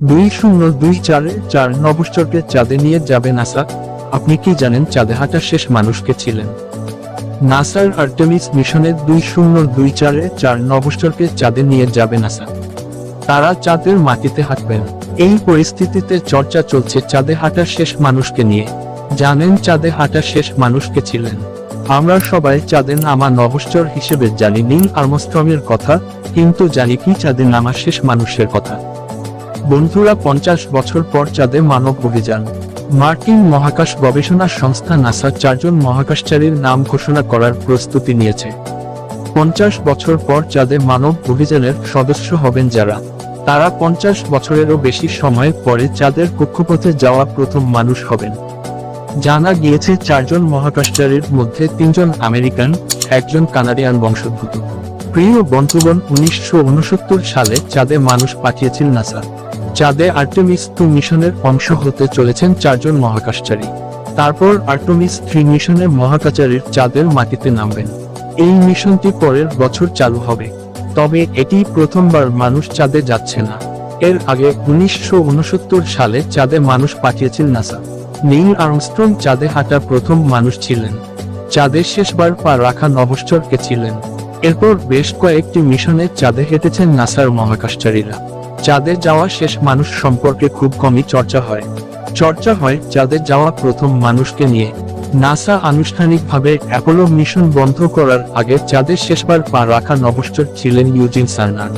দুই শূন্য দুই চারে চার নবশ্চরকে চাঁদে নিয়ে যাবে নাসা। আপনি কি জানেন চাঁদে হাঁটা শেষ মানুষকে ছিলেন? নাসার আর্টেমিস মিশনের দুই শূন্য দুই চারে চার নবশ্চরকে চাঁদে নিয়ে যাবে নাসা। তারা চাঁদের মাটিতে হাঁটবেন। এই পরিস্থিতিতে চর্চা চলছে চাঁদে হাঁটার শেষ মানুষকে নিয়ে। জানেন চাঁদে হাঁটার শেষ মানুষকে ছিলেন। আমরা সবাই চাঁদে নামা নভশ্চর হিসেবে জানি নীল আর্মস্ট্রংয়ের কথা, কিন্তু জানি কি চাঁদে নামা শেষ মানুষের কথা। বন্ধুরা পঞ্চাশ বছর পর চাঁদে মানব অভিযান। মার্কিন মহাকাশ গবেষণা সংস্থা নাসা চারজন মহাকাশচারীর নাম ঘোষণা করার প্রস্তুতি নিয়েছে। পঞ্চাশ বছর পর চাঁদে মানব অভিযানের সদস্য হবেন যারা। তারা পঞ্চাশ বছরেরও বেশি সময় পরে চাঁদের কক্ষপথে যাওয়া প্রথম মানুষ হবেন। জানা গিয়েছে চারজন মহাকাশচারীর মধ্যে তিনজন আমেরিকান, একজন কানাডিয়ান বংশোদ্ভূত। প্রিয় বন্ধুগণ, উনিশশো উনসত্তর সালে চাঁদে মানুষ পাঠিয়েছিল নাসা। চাঁদে আর্টেমিস টু মিশনের অংশ হতে চলেছেন চারজন মহাকাশচারী। তারপর আর্টেমিস থ্রি মিশনে মহাকাশচারীর চাঁদের মাটিতে নামবেন। এই মিশনটি পরের বছর চালু হবে। তবে এটি প্রথমবার মানুষ চাঁদে যাচ্ছে না। এর আগে উনিশশো উনসত্তর সালে চাঁদে মানুষ পাঠিয়েছিল নাসা। নীল আর্মস্ট্রং চাঁদে হাঁটা প্রথম মানুষ ছিলেন। চাঁদে শেষবার পা রাখা নভশ্চরকে ছিলেন। এরপর বেশ কয়েকটি মিশনে চাঁদে হেঁটেছেন নাসার মহাকাশচারীরা। চাঁদে যাওয়া শেষ মানুষ সম্পর্কে খুব কমই চর্চা হয়। চর্চা হয় চাঁদে যাওয়া প্রথম মানুষকে নিয়ে। নাসা আনুষ্ঠানিকভাবে অ্যাপোলো মিশন বন্ধ করার আগে চাঁদে শেষবার পা রাখা নভশ্চর ছিলেন ইউজিন সার্নান।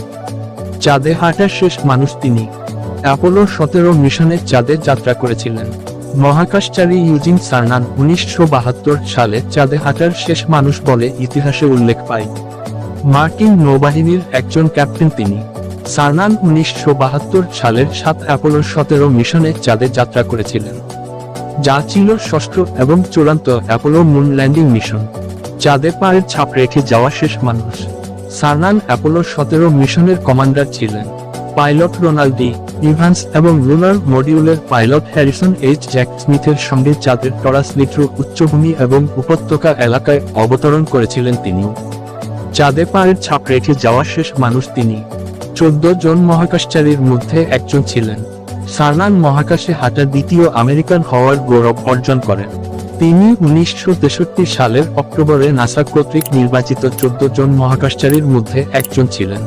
চাঁদে হাঁটার শেষ মানুষ তিনি। অ্যাপোলো সতেরো মিশনে চাঁদে যাত্রা করেছিলেন। মহাকাশচারী ইউজিন সার্নান উনিশশো বাহাত্তর সালে চাঁদে হাঁটার শেষ মানুষ বলে ইতিহাসে উল্লেখ পায়। মার্কিন নৌবাহিনীর একজন ক্যাপ্টেন তিনি। সার্নান উনিশশো সালের সাত অ্যাপোলো সতেরো মিশনে চাঁদে যাত্রা করেছিলেন। যা ছিল ষষ্ঠ এবং চূড়ান্ত অ্যাপোলো মুন ল্যান্ডিং মিশন। চাঁদে পায়ের ছাপ রেখে যাওয়া শেষ মানুষ। সার্নান অ্যাপোলো সতেরো মিশনের কমান্ডার ছিলেন। পাইলট রোনাল্ডি ইভান্স এবং লুনার মডিউলের পাইলট হ্যারিসন এইচ জ্যাক স্মিথের সঙ্গে চাঁদের টরাস লিট্র উচ্চভূমি এবং উপত্যকা এলাকায় অবতরণ করেছিলেন তিনি চাঁদে পায়ের ছাপ রেখে যাওয়া শেষ মানুষ তিনি। চোদ্দ জন মহাকাশচারীর মধ্যে একজন ছিলেন। সার্নান মহাকাশে হাঁটা দ্বিতীয় আমেরিকান হওয়ার গৌরব অর্জন করেন। তিনি উনিশশো তেষট্টি সালের অক্টোবরে নাসা কর্তৃক নির্বাচিত চোদ্দ জন মহাকাশচারীর মধ্যে একজন ছিলেন।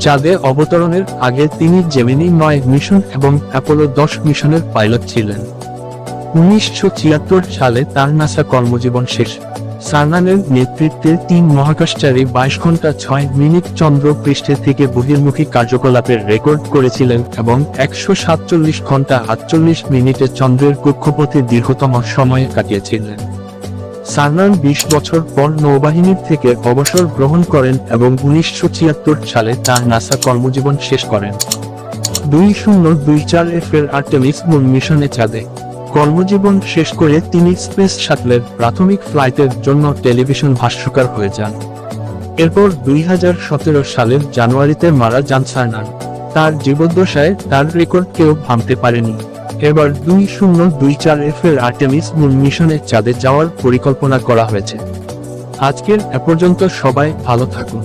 চাঁদে অবতরণের আগে তিনি জেমিনি নয় মিশন এবং অ্যাপোলো দশ মিশনের পাইলট ছিলেন। উনিশশো ছিয়াত্তর সালে তার নাসা কর্মজীবন শেষ। সার্নানের নেতৃত্বে তিন মহাকাশচারী বাইশ ঘণ্টা ছয় মিনিট চন্দ্র পৃষ্ঠে থেকে বহির্মুখী কার্যকলাপের রেকর্ড করেছিলেন এবং একশো সাতচল্লিশ ঘণ্টা আটচল্লিশ মিনিটে চন্দ্রের কক্ষপথে দীর্ঘতম সময় কাটিয়েছিলেন। সার্নান বিশ বছর পর নৌবাহিনীর থেকে অবসর গ্রহণ করেন এবং উনিশশো ছিয়াত্তর সালে তার নাসা কর্মজীবন শেষ করেন। দুই শূন্য দুই চার এফ এর আর্টেমিস মিশনে চাঁদে। কর্মজীবন শেষ করে তিনি স্পেস শাটলের প্রাথমিক ফ্লাইটের জন্য টেলিভিশন ভাষ্যকার হয়ে যান। এরপর দুই সালের জানুয়ারিতে মারা যান সার্নান তার জীবদ্দশায় তার রেকর্ড কেউ ভাঙতে পারেনি। এবার দুই শূন্য দুই চার এফ এর আর্টেমিস মুন মিশনে চাঁদে যাওয়ার পরিকল্পনা করা হয়েছে। আজকের এ পর্যন্ত সবাই ভালো থাকুন।